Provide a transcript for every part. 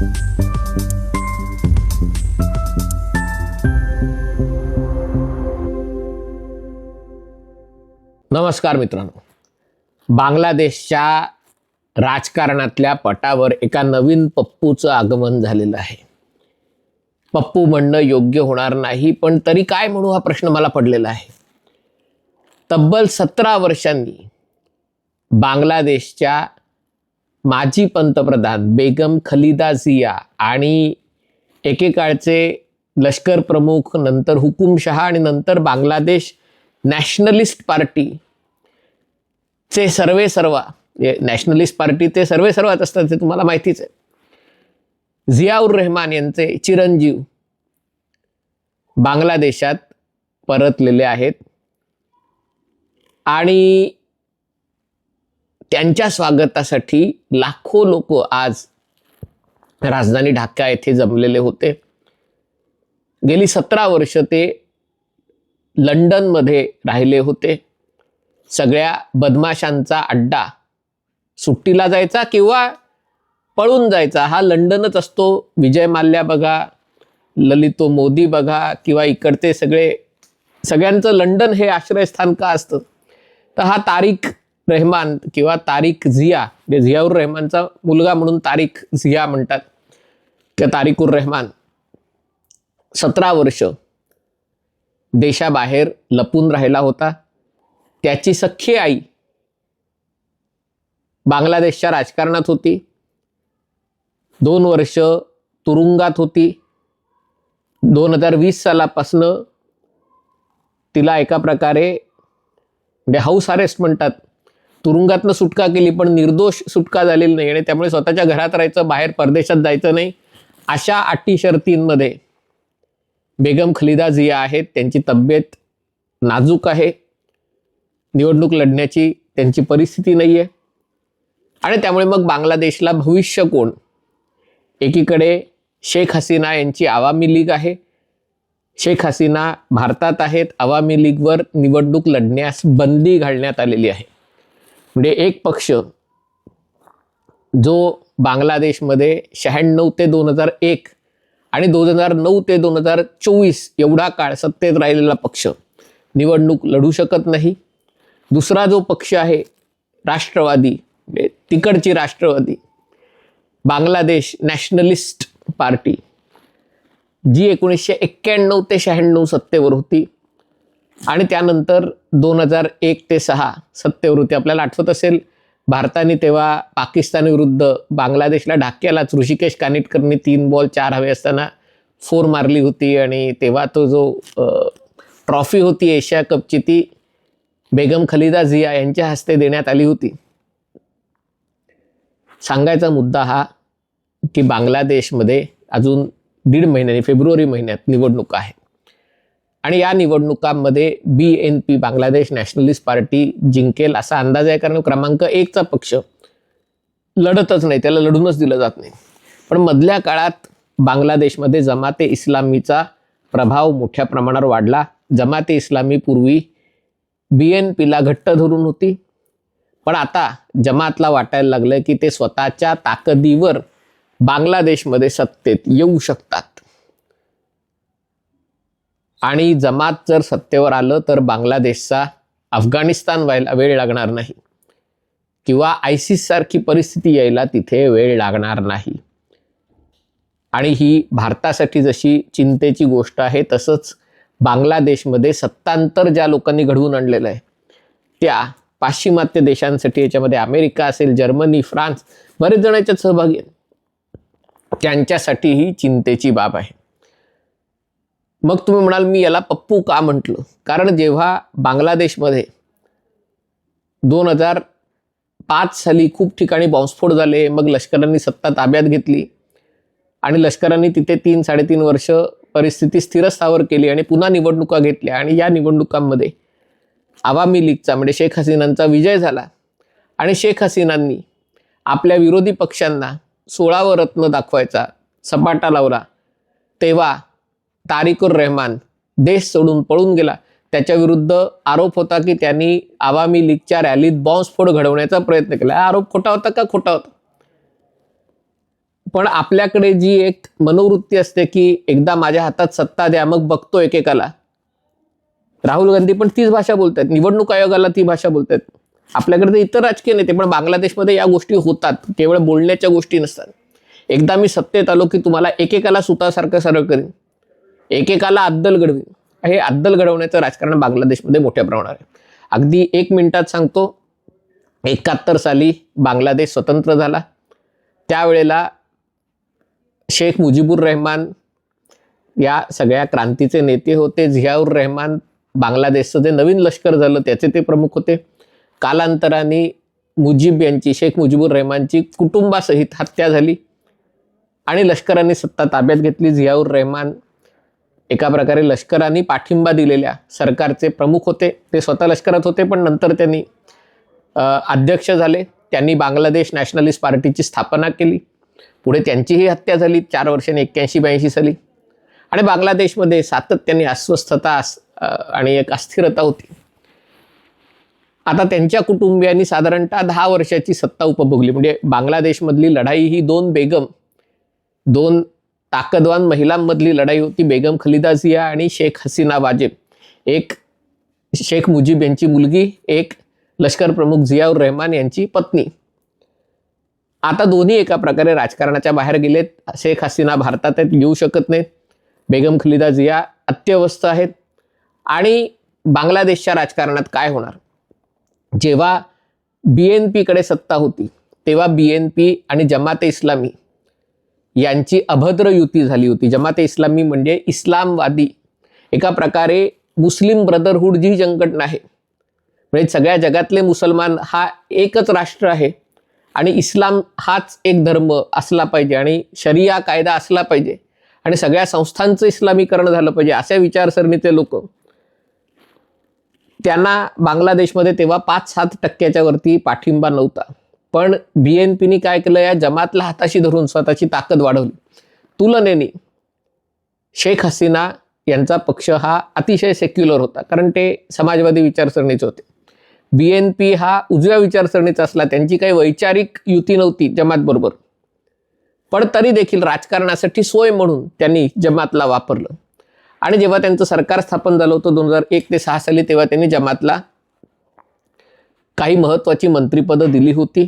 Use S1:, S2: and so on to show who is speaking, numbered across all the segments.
S1: नमस्कार मित्रांनो. बांगलादेशच्या राजकारणातल्या पटावर एका नवीन पप्पूचं आगमन झालेलं आहे. पप्पू म्हणणं योग्य होणार नाही पण तरी काय म्हणू हा प्रश्न मला पडलेला आहे. तब्बल सतरा वर्षांनी बांगलादेशच्या माजी पंतप्रधान बेगम खलिदा झिया आणि एकेकाळचे लष्कर प्रमुख नंतर हुकुमशहा आणि नंतर बांगलादेश नॅशनलिस्ट पार्टी चे सर्वे सर्वा नॅशनलिस्ट पार्टीचे सर्वे सर्वात असतात ते तुम्हाला माहितीच आहे. झियाउर रहमान यांचे चिरंजीव बांगलादेशात परतलेले आहेत. आणि त्यांच्या स्वागतासाठी लाखो लोक आज राजधानी ढाका येथे जमलेले होते. गेली सतरा वर्ष ते लंडनमध्ये राहिले होते. सगळ्या बदमाशांचा अड्डा सुट्टीला जायचा किंवा पळून जायचा हा लंडनच असतो. विजय माल्या बघा ललितो मोदी बघा किंवा इकडचे सगळे सगळ्यांचं लंडन हे आश्रयस्थान का असतं? तर हा तारीख रहमान किंवा तारिक झिया म्हणजे झियाउर रहमानचा मुलगा म्हणून तारिक झिया म्हणतात. किंवा तारिकुर रहमान सतरा वर्ष देशाबाहेर लपून राहिला होता. त्याची सख्खी आई बांगलादेशच्या राजकारणात होती. दोन वर्ष तुरुंगात होती. दोन हजार वीस सालापासनं तिला एका प्रकारे म्हणजे हाऊस अरेस्ट म्हणतात. तुरुंगातनं सुटका केली पण निर्दोष सुटका झालेली नाही आणि त्यामुळे स्वतःच्या घरात राहायचं बाहेर परदेशात जायचं नाही. अशा अटी शर्तींमध्ये बेगम खलिदा जिया आहेत त्यांची तब्येत नाजूक आहे. निवडणूक लढण्याची त्यांची परिस्थिती नाही आहे आणि त्यामुळे मग बांगलादेशला भविष्य कोण? एकीकडे शेख हसीना यांची आवामी लीग आहे. शेख हसीना भारतात आहेत. आवामी लीगवर निवडणूक लढण्यास बंदी घालण्यात आलेली आहे. म्हणजे एक पक्ष जो बांगलादेशमध्ये शहाण्णव ते दोन हजार एक आणि दोन हजार नऊ ते दोन हजार चोवीस एवढा काळ सत्तेत राहिलेला पक्ष निवडणूक लढू शकत नाही. दुसरा जो पक्ष आहे राष्ट्रवादी म्हणजे तिकडची राष्ट्रवादी बांगलादेश नॅशनलिस्ट पार्टी जी एकोणीसशे एक्क्याण्णव ते शहाण्णव सत्तेवर होती. आणि त्यानंतर दोन हजार एक ते सहा सत्यवृत्ती आपल्याला आठवत असेल भारताने तेव्हा पाकिस्तानविरुद्ध बांगलादेशला ढाक्यालाच ऋषिकेश कानिटकरनी तीन बॉल चार हवे असताना फोर मारली होती आणि तेव्हा तो जो ट्रॉफी होती एशिया कपची ती बेगम खलिदा झिया यांच्या हस्ते देण्यात आली होती. सांगायचा मुद्दा हा की बांगलादेशमध्ये अजून दीड महिन्याने फेब्रुवारी महिन्यात निवडणूक आहे. आणि या निवडणुकांमध्ये B N P Bangladesh nationalist party जिंकेल असा अंदाज आहे कारण क्रमांक एकचा पक्ष लढतच नाही त्याला लढूनच दिलं जात नाही. पण मधल्या काळात बांगलादेशमध्ये जमाते इस्लामीचा प्रभाव मोठ्या प्रमाणावर वाढला. जमाते इस्लामी पूर्वी बी एन पीला घट्ट धरून होती. पण आता जमातला वाटायला लागलं की ते स्वतःच्या ताकदीवर बांगलादेशमध्ये सत्तेत येऊ शकतात. आणि जमात जर सत्तेवर आलं तर बांगलादेशचा अफगाणिस्तान व्हायला वेळ लागणार नाही. किंवा आयसीससारखी परिस्थिती यायला तिथे वेळ लागणार नाही. आणि ही भारतासाठी जशी चिंतेची गोष्ट आहे तसंच बांगलादेशमध्ये सत्तांतर ज्या लोकांनी घडवून आणलेलं आहे त्या पाश्चिमात्य देशांसाठी याच्यामध्ये अमेरिका असेल जर्मनी फ्रान्स बरेच जण याच्यात सहभागी आहेत. त्यांच्यासाठी ही चिंतेची बाब आहे. मग तुम्ही म्हणाल मी याला पप्पू का म्हटलं? कारण जेव्हा बांगलादेशमध्ये दोन हजार पाच साली खूप ठिकाणी बॉम्बस्फोट झाले मग लष्करांनी सत्ता ताब्यात घेतली आणि लष्करांनी तिथे तीन साडेतीन वर्ष परिस्थिती स्थिरस्थावर केली आणि पुन्हा निवडणुका घेतल्या. आणि या निवडणुकांमध्ये आवामी लीगचा म्हणजे शेख हसीनांचा विजय झाला आणि शेख हसीनांनी आपल्या विरोधी पक्षांना सोळावं रत्न दाखवायचा सपाटा लावला. तेव्हा तारिकुर रहमान देश सोडून पळून गेला. त्याच्या विरुद्ध आरोप होता की त्यांनी आवामी लीगच्या रॅलीत बॉम्बस्फोट घडवण्याचा प्रयत्न केला. आरोप खोटा होता का? खोटा होता. पण आपल्याकडे जी एक मनोवृत्ती असते की एकदा माझ्या हातात सत्ता द्या मग बघतो एकेकाला. राहुल गांधी पण तीच भाषा बोलतात. निवडणूक आयोगाला ती भाषा बोलतात. आपल्याकडे तर इतर राजकीय नेते पण बांगलादेशमध्ये या गोष्टी होतात. केवळ बोलण्याच्या गोष्टी नसतात. एकदा मी सत्तेत आलो की तुम्हाला एकेकाला सुतासारखं सरळ करीन. एकेकाला अद्दल घडवी. हे अद्दल घडवण्याचं राजकारण बांगलादेशमध्ये मोठ्या प्रमाणावर आहे. अगदी एक मिनिटात सांगतो एकाहत्तर साली बांगलादेश स्वतंत्र झाला. त्यावेळेला शेख मुजीबुर रहमान या सगळ्या क्रांतीचे नेते होते. झियाऊर रहमान बांगलादेशचं जे नवीन लष्कर झालं त्याचे ते प्रमुख होते. कालांतराने मुजीब यांची शेख मुजीबुर रहमानची कुटुंबासहित हत्या झाली आणि लष्कराने सत्ता ताब्यात घेतली. झियाऊर रहमान एका प्रकारे लष्कराने पाठिंबा दिलेल्या सरकारचे प्रमुख होते. ते स्वतः लष्करात होते पण नंतर त्यांनी अध्यक्ष झाले. त्यांनी बांगलादेश नॅशनलिस्ट पार्टीची स्थापना केली. पुढे त्यांचीही हत्या झाली चार वर्षांनी एक्क्याऐंशी ब्याऐंशी साली. आणि बांगलादेशमध्ये सातत्याने अस्वस्थता आणि एक अस्थिरता होती. आता त्यांच्या कुटुंबियांनी साधारणतः दहा वर्षाची सत्ता उपभोगली. म्हणजे बांगलादेशमधली लढाई ही दोन बेगम दोन ताकदवान महिलांमधली लढाई होती. बेगम खलिदा झिया आणि शेख हसीना वाजेब एक शेख मुजीब यांची मुलगी एक लष्कर प्रमुख झियाउर रहमान यांची पत्नी. आता दोन्ही एका प्रकारे राजकारणाच्या बाहेर गेलेत. शेख हसीना भारतात आहेत येऊ शकत नाहीत. बेगम खलिदा झिया अत्यवस्थ आहेत. आणि बांगलादेशच्या राजकारणात काय होणार? जेव्हा बी एन पीकडे सत्ता होती तेव्हा बी एन पी आणि जमाते इस्लामी यांची अभद्र युती झाली होती. जमाते इस्लामी म्हणजे इस्लामवादी. एका प्रकारे मुस्लिम ब्रदरहूड जी संघटना आहे म्हणजे सगळ्या जगातले मुसलमान हा एकच राष्ट्र आहे आणि इस्लाम हाच एक धर्म असला पाहिजे आणि शरिया कायदा असला पाहिजे आणि सगळ्या संस्थांचं इस्लामीकरण झालं पाहिजे अशा विचारसरणीचे लोक. त्यांना बांगलादेशमध्ये तेव्हा पाच सात टक्क्याच्या वरती पाठिंबा नव्हता. पण बी एन पीने काय केलं या जमातला हाताशी धरून स्वतःची ताकद वाढवली. तुलनेने शेख हसीना यांचा पक्ष हा अतिशय सेक्युलर होता कारण ते समाजवादी विचारसरणीचे होते. बी एन पी हा उजव्या विचारसरणीचा असला त्यांची काही वैचारिक युती नव्हती जमातबरोबर पण तरी देखील राजकारणासाठी सोय म्हणून त्यांनी जमातला वापरलं. आणि जेव्हा त्यांचं सरकार स्थापन झालं होतं दोन हजार एक ते सहा साली तेव्हा त्यांनी जमातला काही महत्त्वाची मंत्रिपदं दिली होती.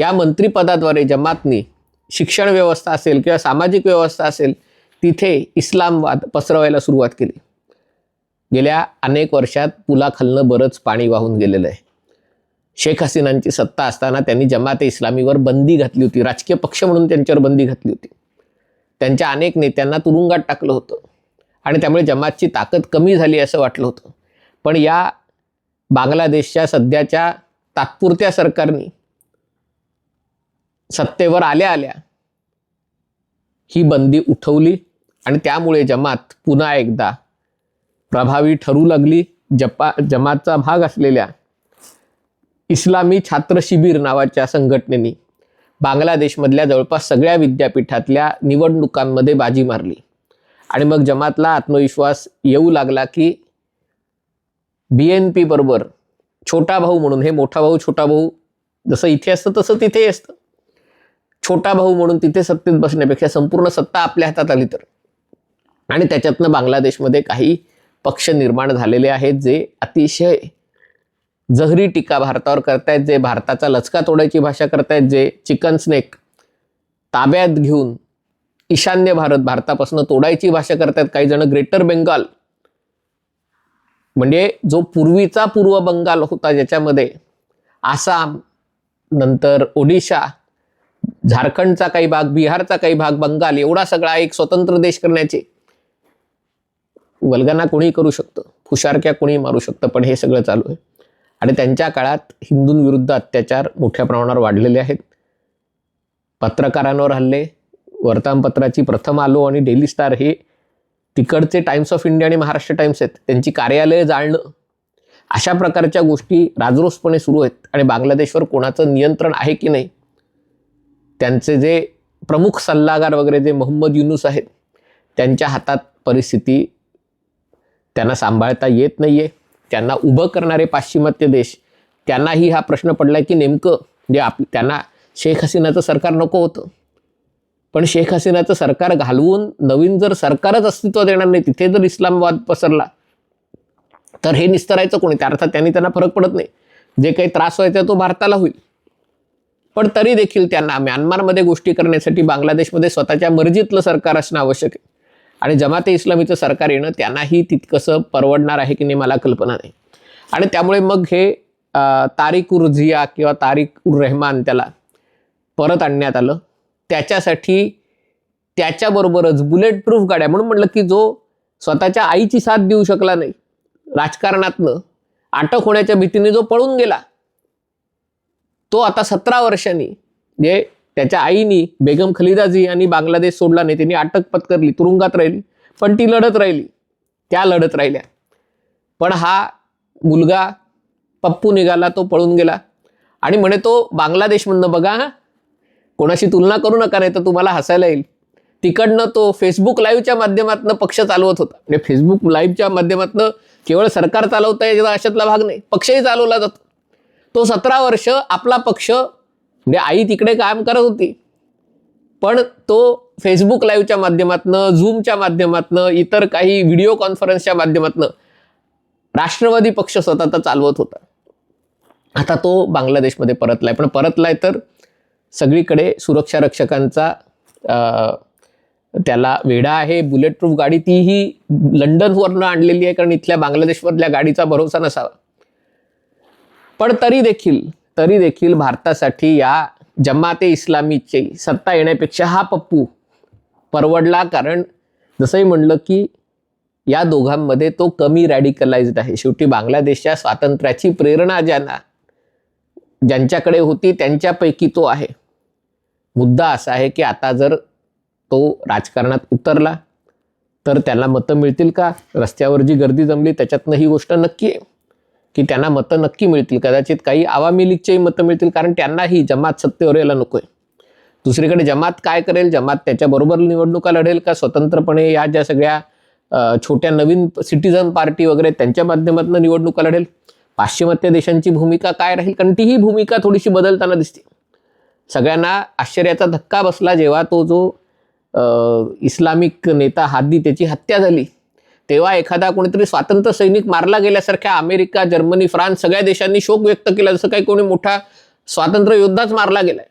S1: या मंत्रिपदाद्वारे जमातनी शिक्षण व्यवस्था असेल किंवा सामाजिक व्यवस्था असेल तिथे इस्लामवाद पसरवायला सुरुवात केली. गेल्या अनेक वर्षात पुलाखालनं बरंच पाणी वाहून गेलेलं आहे. शेख हसीनांची सत्ता असताना त्यांनी जमाते इस्लामीवर बंदी घातली होती. राजकीय पक्ष म्हणून त्यांच्यावर बंदी घातली होती. त्यांच्या अनेक नेत्यांना तुरुंगात टाकलं होतं. आणि त्यामुळे जमातची ताकद कमी झाली असं वाटलं होतं. पण या बांगलादेशच्या सध्याच्या तात्पुरत्या सरकारने सत्तेवर आल्या आल्या ही बंदी उठवली आणि त्यामुळे जमात पुन्हा एकदा प्रभावी ठरू लागली. जपा जमातचा भाग असलेल्या इस्लामी छात्र शिबिर नावाच्या संघटनेने बांगलादेशमधल्या जवळपास सगळ्या विद्यापीठातल्या निवडणुकांमध्ये बाजी मारली. आणि मग जमातला आत्मविश्वास येऊ लागला की बी एन पी बरोबर छोटा भाऊ म्हणून हे मोठा भाऊ छोटा भाऊ जसं इथे असतं तसं तिथेही असतं. छोटा भाऊ म्हणून तिथे सत्तेत बसण्यापेक्षा संपूर्ण सत्ता आपल्या हातात आली तर. आणि त्याच्यातनं बांगलादेशमध्ये काही पक्ष निर्माण झालेले आहेत जे अतिशय जहरी टीका भारतावर करतायत जे भारताचा लचका तोडायची भाषा करतायत जे चिकन स्नेक ताब्यात घेऊन ईशान्य भारत भारतापासून तोडायची भाषा करतायत काही जण ग्रेटर बेंगाल. म्हणजे जो पूर्वीचा पूर्व बंगाल होता ज्याच्यामध्ये आसाम नंतर ओडिशा झारखंडचा काही भाग बिहारचा काही भाग बंगाल एवढा सगळा एक स्वतंत्र देश करण्याचे वल्गना कोणी करू शकतं. फुशारक्या कोणी मारू शकतं पण हे सगळं चालू आहे. आणि त्यांच्या काळात हिंदूंविरुद्ध अत्याचार मोठ्या प्रमाणावर वाढलेले आहेत. पत्रकारांवर हल्ले वर्तमानपत्राची प्रथम आलो आणि डेली स्टार हे तिकडचे टाइम्स ऑफ इंडिया आणि महाराष्ट्र टाइम्स आहेत. त्यांची कार्यालयं जाळणं अशा प्रकारच्या गोष्टी राजरोसपणे सुरू आहेत. आणि बांगलादेशवर कोणाचं नियंत्रण आहे की नाही त्यांचे जे प्रमुख सल्लागार वगैरे जे मोहम्मद युनुस आहेत त्यांच्या हातात परिस्थिती त्यांना सांभाळता येत नाही आहे त्यांना उभं करणारे पाश्चिमात्य देश त्यांनाही हा प्रश्न पडला की नेमकं जे आप त्यांना शेख हसीनाचं सरकार नको होतं. पण शेख हसीनाचं सरकार घालवून नवीन जर सरकारच अस्तित्वात येणार नाही तिथे जर इस्लामवाद पसरला तर हे निस्तरायचं कोणी? त्या अर्थात त्यांनी त्यांना फरक पडत नाही. जे काही त्रास व्हायचा तो भारताला होईल. पण तरी देखील त्यांना म्यानमारमध्ये गोष्टी करण्यासाठी बांगलादेशमध्ये स्वतःच्या मर्जीतलं सरकार असणं आवश्यक आहे. आणि जमाते इस्लामीचं सरकार येणं त्यांनाही तितकंसं परवडणार आहे की नाही मला कल्पना नाही. आणि त्यामुळे मग हे तारिक उर झिया किंवा तारिक उर रहमान त्याला परत आणण्यात आलं. त्याच्यासाठी त्याच्याबरोबरच बुलेट प्रूफ गाड्या म्हणून म्हटलं की जो स्वतःच्या आईची साथ देऊ शकला नाही राजकारणातनं अटक होण्याच्या भीतीने जो पळून गेला तो आता सतरा वर्षांनी जे त्याच्या आईनी बेगम खलिदाजी यांनी बांगलादेश सोडला नाही त्यांनी अटक पत्करली तुरुंगात राहिली पण ती लढत राहिली त्या लढत राहिल्या. पण हा मुलगा पप्पू निघाला तो पळून गेला. आणि म्हणे तो बांगलादेशमधनं बघा हा कोणाशी तुलना करू नका नाही तर तुम्हाला हसायला येईल. तिकडनं तो फेसबुक लाईव्हच्या माध्यमातून पक्ष चालवत होता. म्हणजे फेसबुक लाईव्हच्या माध्यमातून केवळ सरकार चालवता याचा अशातला भाग नाही पक्षही चालवला जातो. तो सतरा वर्ष आपला पक्ष म्हणजे आई तिकडे काम करत होती. पण तो फेसबुक लाईव्हच्या माध्यमातनं झूमच्या माध्यमातनं इतर काही व्हिडिओ कॉन्फरन्सच्या माध्यमातनं राष्ट्रवादी पक्ष स्वतःचा चालवत होता. आता तो बांगलादेशमध्ये परतलाय. पण परतलाय तर सगळीकडे सुरक्षा रक्षकांचा त्याला वेढा आहे. बुलेट प्रूफ गाडी तीही लंडनवरनं आणलेली आहे. कारण इथल्या बांगलादेशमधल्या गाडीचा भरोसा नसावा. पण तरी देखील तरी देखील भारतासाठी या जमाते इस्लामीची सत्ता येण्यापेक्षा हा पप्पू परवडला. कारण जसंही म्हणलं की या दोघांमध्ये तो कमी रॅडिकलाइज्ड आहे. शेवटी बांगलादेशच्या स्वातंत्र्याची प्रेरणा ज्यांना ज्यांच्याकडे होती त्यांच्यापैकी तो आहे. मुद्दा असा आहे की आता जर तो राजकारणात उतरला तर त्याला मतं मिळतील का? रस्त्यावर जी गर्दी जमली त्याच्यातनं ही गोष्ट नक्की आहे. की त्यांना मतं नक्की मिळतील कदाचित काही आवामी लीगचेही मतं मिळतील कारण त्यांनाही जमात सत्तेवर यायला नको आहे दुसरीकडे जमात काय करेल? जमात त्याच्याबरोबर निवडणुका लढेल का? स्वतंत्रपणे या ज्या सगळ्या छोट्या नवीन सिटीझन पार्टी वगैरे त्यांच्या माध्यमातून निवडणुका लढेल. पाश्चिमात्य देशांची भूमिका काय राहील? कारण तीही भूमिका थोडीशी बदलताना दिसते. सगळ्यांना आश्चर्याचा धक्का बसला जेव्हा तो जो इस्लामिक नेता हादी त्याची हत्या झाली. तेव्हा एखादा कोणीतरी स्वातंत्र्य सैनिक मारला गेल्यासारख्या अमेरिका जर्मनी फ्रान्स सगळ्या देशांनी शोक व्यक्त केला जसं काही कोणी मोठा स्वातंत्र्य योद्धाच मारला गेलाय.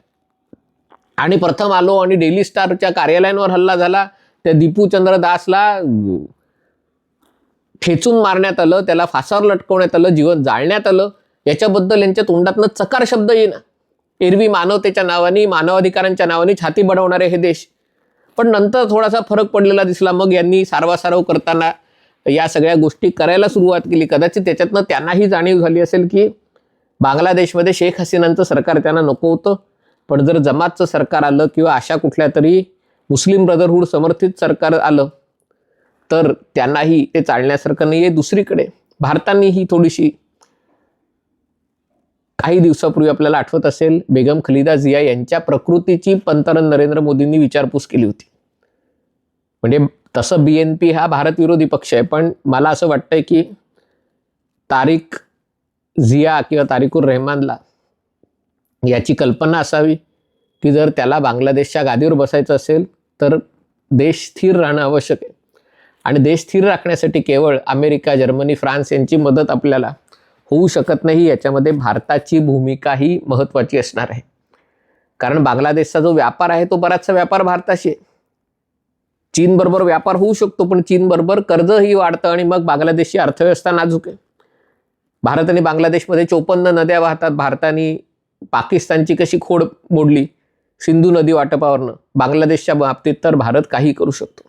S1: आणि प्रथम आलो आणि डेली स्टारच्या कार्यालयांवर हल्ला झाला. त्या दीपू चंद्र दासला ठेचून मारण्यात आलं त्याला फासावर लटकवण्यात आलं जीवन जाळण्यात आलं. याच्याबद्दल यांच्या तोंडातनं चकार शब्द येईना. एरवी मानवतेच्या नावाने मानवाधिकारांच्या नावाने छाती बडवणारे हे देश. पण नंतर थोडासा फरक पडलेला दिसला. मग यांनी सारवासारव करताना या सगळ्या गोष्टी करायला सुरुवात केली. कदाचित त्याच्यातनं त्यांनाही जाणीव झाली असेल की बांगलादेशमध्ये शेख हसीनांचं सरकार त्यांना नको होतं. पण जर जमातचं सरकार आलं किंवा अशा कुठल्या तरी मुस्लिम ब्रदरहूड समर्थित सरकार आलं तर त्यांनाही ते चालण्यासारखं नाही आहे दुसरीकडे. भारताने ही थोडीशी काही दिवसापूर्वी आपल्याला आठवत असेल बेगम खलिदा जिया यांच्या प्रकृतीची पंतप्रधान नरेंद्र मोदींनी विचारपूस केली होती. म्हणजे तसं बी एन पी हा भारत विरोधी पक्ष आहे पण मला असं वाटतंय की तारिक झिया किंवा तारिकुर रहमानला याची कल्पना असावी की जर त्याला बांगलादेशच्या गादीवर बसायचं असेल तर देश स्थिर राहणं आवश्यक आहे. आणि देश स्थिर राखण्यासाठी केवळ अमेरिका जर्मनी फ्रान्स यांची मदत आपल्याला होऊ शकत नाही याच्यामध्ये भारताची भूमिकाही महत्त्वाची असणार आहे. कारण बांगलादेशचा जो व्यापार आहे तो बराचसा व्यापार भारताशी आहे. चीनबरोबर व्यापार होऊ शकतो पण चीनबरोबर कर्जही वाढतं आणि मग बांगलादेशची अर्थव्यवस्था नाजूक आहे. भारत आणि बांगलादेशमध्ये चोपन्न नद्या वाहतात. भारताने पाकिस्तानची कशी खोड मोडली? सिंधू नदी वाटपावरनं. बांगलादेशच्या बाबतीत तर भारत काही करू शकतो.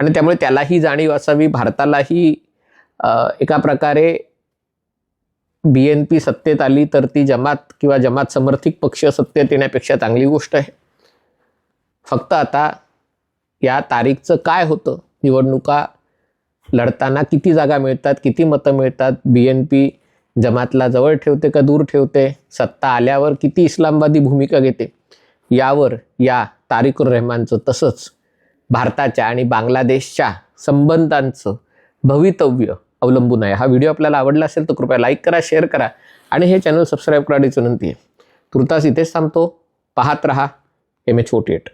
S1: आणि त्यामुळे त्यालाही जाणीव असावी. भारतालाही एका प्रकारे बी एन पी सत्तेत आली तर ती जमात किंवा जमात समर्थित पक्ष सत्तेत येण्यापेक्षा चांगली गोष्ट आहे. फक्त आता या तारीखचं काय होतं? निवडणुका लढताना किती जागा मिळतात किती मतं मिळतात? बी एन पी जमातला जवळ ठेवते का दूर ठेवते? सत्ता आल्यावर किती इस्लामवादी भूमिका घेते? यावर या तारिकुर रहमानचं तसंच भारताच्या आणि बांगलादेशच्या संबंधांचं भवितव्य अवलंबून आहे. हा व्हिडिओ आपल्याला आवडला असेल तर कृपया लाईक करा शेअर करा आणि हे चॅनल सबस्क्राईब करायची विनंती आहे. तुर्तास इथेच थांबतो. पाहत रहा. M H forty eight